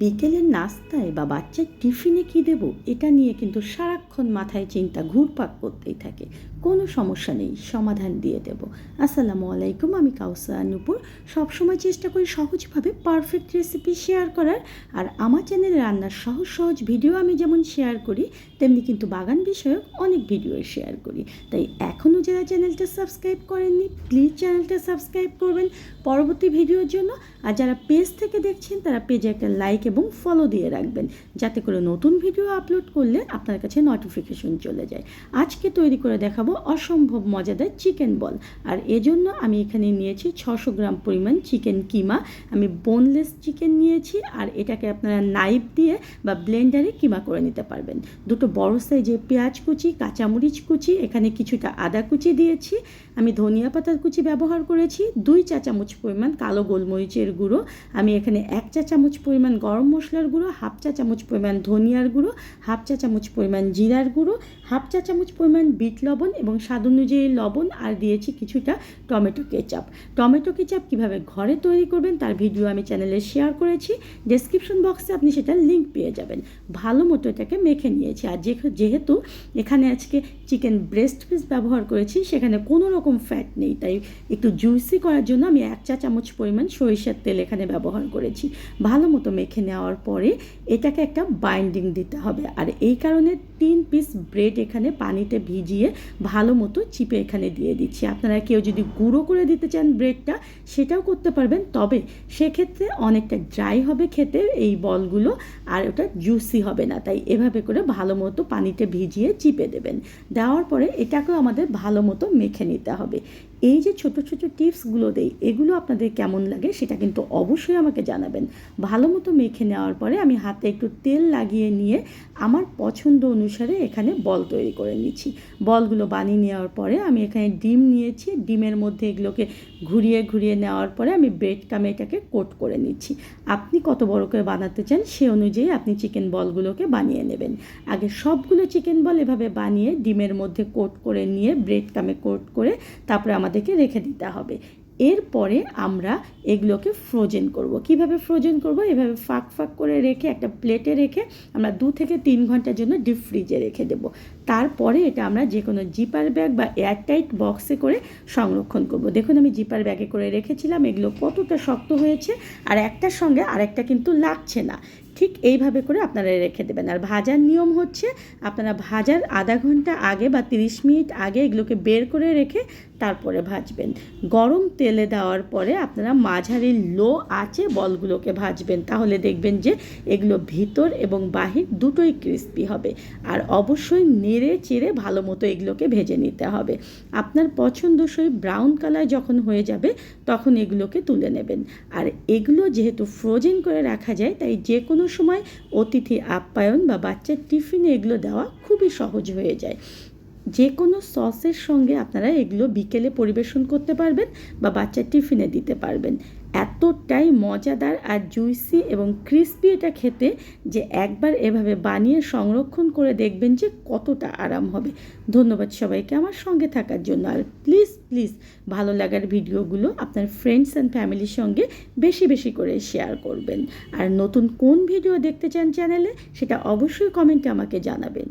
বিকেলের নাস্তায় বা বাচ্চার টিফিনে কী দেবো, এটা নিয়ে কিন্তু সারাক্ষণ মাথায় চিন্তা ঘুরপাক করতেই থাকে। কোনো সমস্যা নেই, সমাধান দিয়ে দেব। আসসালামু আলাইকুম, আমি কাউসা নূপুর। সবসময় চেষ্টা করি সহজভাবে পারফেক্ট রেসিপি শেয়ার করার। আর আমার চ্যানেলে রান্নার সহজ সহজ ভিডিও আমি যেমন শেয়ার করি, তেমনি কিন্তু বাগান বিষয়ক অনেক ভিডিও শেয়ার করি। তাই এখনও যারা চ্যানেলটা সাবস্ক্রাইব করেননি প্লিজ চ্যানেলটা সাবস্ক্রাইব করবেন। পরবর্তী ভিডিওর জন্য, আর যারা পেজ থেকে দেখছেন, তারা পেজে একটা লাইক এবং ফলো দিয়ে রাখবেন। যাতে করে নতুন ভিডিও আপলোড করলে আপনার কাছে নোটিফিকেশন চলে যায়। আজকে তৈরি করে দেখাবো অসম্ভব মজাদার চিকেন বল আর এজন্য আমি এখানে নিয়েছি ছশো গ্রাম পরিমাণ চিকেন কিমা। আমি বোনলেস চিকেন নিয়েছি আর এটাকে আপনারা নাইফ দিয়ে বা ব্লেন্ডারে কিমা করে নিতে পারবেন। দুটো বড় সাইজের পেঁয়াজ কুচি, কাঁচামরিচ কুচি, এখানে কিছুটা আদা কুচি দিয়েছি। আমি ধনিয়া পাতার কুচি ব্যবহার করেছি। দুই চা চামচ পরিমাণ কালো গোলমরিচের গুঁড়ো। আমি এখানে এক চা চামচ পরিমাণ গরম মশলার গুঁড়ো, হাফ চা চামচ পরিমাণ ধনিয়ার গুঁড়ো, হাফ চা চামচ পরিমাণ জিরার গুঁড়ো, হাফ চা চামচ পরিমাণ বিট লবণ এবং স্বাদ অনুযায়ী লবণ আর দিয়েছি কিছুটা টমেটো কেচাপ। টমেটো কেচাপ কীভাবে ঘরে তৈরি করবেন তার ভিডিও আমি চ্যানেলে শেয়ার করেছি। ডেসক্রিপশন বক্সে আপনি সেটার লিঙ্ক পেয়ে যাবেন। ভালো মতো এটাকে মেখে নিয়েছি। আর যেহেতু এখানে আজকে চিকেন ব্রেস্ট পিস ব্যবহার করেছি, সেখানে কোনো রকম ফ্যাট নেই, তাই একটু জুইসি করার জন্য আমি এক চা চামচ পরিমাণ সরিষার তেল এখানে ব্যবহার করেছি। ভালো মতো মেখে নেওয়ার পরে এটাকে একটা বাইন্ডিং দিতে হবে। আর এই কারণে তিন পিস ব্রেড এখানে পানিতে ভিজিয়ে ভালো মতো চিপে এখানে দিয়ে দিচ্ছি। আপনারা কেউ যদি গুঁড়ো করে দিতে চান ব্রেডটা সেটাও করতে পারবেন। তবে সেক্ষেত্রে অনেকটা ড্রাই হবে খেতে এই বলগুলো, আর ওটা জুসি হবে না। তাই এভাবে করে ভালো মতো পানিতে ভিজিয়ে চিপে দেবেন। দেওয়ার পরে এটাকেও আমাদের ভালো মতো মেখে নিতে হবে। এই যে ছোট ছোট টিপসগুলো দেই, এগুলো আপনাদের কেমন লাগে সেটা কিন্তু অবশ্যই আমাকে জানাবেন। ভালো মতো মেখে নেওয়ার পরে আমি হাতে একটু তেল লাগিয়ে নিয়ে আমার পছন্দ অনুসারে এখানে বল তৈরি করে নিচ্ছি। বলগুলো বানিয়ে নেওয়ার পরে আমি এখানে ডিম নিয়েছি। ডিমের মধ্যে এগুলোকে ঘুরিয়ে ঘুরিয়ে নেওয়ার পরে আমি ব্রেড কামে এটাকে কোট করে নিচ্ছি। আপনি কত বড় করে বানাতে চান সে অনুযায়ী আপনি চিকেন বলগুলোকে বানিয়ে নেবেন। আগে সবগুলো চিকেন বল এভাবে বানিয়ে ডিমের মধ্যে কোট করে নিয়ে ব্রেড কামে কোট করে তারপরে আমাদেরকে রেখে দিতে হবে। এরপরে আমরা এগুলোকে ফ্রোজেন করব। কীভাবে ফ্রোজেন করব? এভাবে ফাঁক ফাঁক করে রেখে, একটা প্লেটে রেখে আমরা দু থেকে তিন ঘণ্টার জন্য ডিপ ফ্রিজে রেখে দেব। তারপরে এটা আমরা যে কোনো জিপার ব্যাগ বা এয়ারটাইট বক্সে করে সংরক্ষণ করব। দেখুন, আমি জিপার ব্যাগে করে রেখেছিলাম। এগুলো কতটা শক্ত হয়েছে, আর একটার সঙ্গে আরেকটা কিন্তু লাগছে না। ঠিক এইভাবে করে আপনারা রেখে দেবেন। আর ভাজার নিয়ম হচ্ছে আপনারা ভাজার আধা ঘণ্টা আগে বা তিরিশ মিনিট আগে এগুলোকে বের করে রেখে তারপরে ভাজবেন। গরম তেলে দেওয়ার পরে আপনারা মাঝারি লো আঁচে বলগুলোকে ভাজবেন। তাহলে দেখবেন যে এগুলো ভিতর এবং বাহির দুটোই ক্রিস্পি হবে। আর অবশ্যই নেড়ে চেড়ে ভালো মতো এগুলোকে ভেজে নিতে হবে। আপনার পছন্দসই ব্রাউন কালার যখন হয়ে যাবে তখন এগুলোকে তুলে নেবেন। আর এগুলো যেহেতু ফ্রোজেন করে রাখা যায়, তাই যে কোনো সময় অতিথি আপ্যায়ন বা বাচ্চার টিফিনে এগুলো দেওয়া খুবই সহজ হয়ে যায়। যে কোনো সসের সঙ্গে আপনারা এগুলো বিকেলে পরিবেশন করতে পারবেন বা বাচ্চার টিফিনে দিতে পারবেন। এতটাই মজাদার আর জুইসি এবং ক্রিস্পি এটা খেতে যে একবার এভাবে বানিয়ে সংরক্ষণ করে দেখবেন যে কতটা আরাম হবে। ধন্যবাদ সবাইকে আমার সঙ্গে থাকার জন্য। আর প্লিজ প্লিজ ভালো লাগার ভিডিওগুলো আপনার ফ্রেন্ডস অ্যান্ড ফ্যামিলির সঙ্গে বেশি বেশি করে শেয়ার করবেন। আর নতুন কোন ভিডিও দেখতে চান চ্যানেলে সেটা অবশ্যই কমেন্টে আমাকে জানাবেন।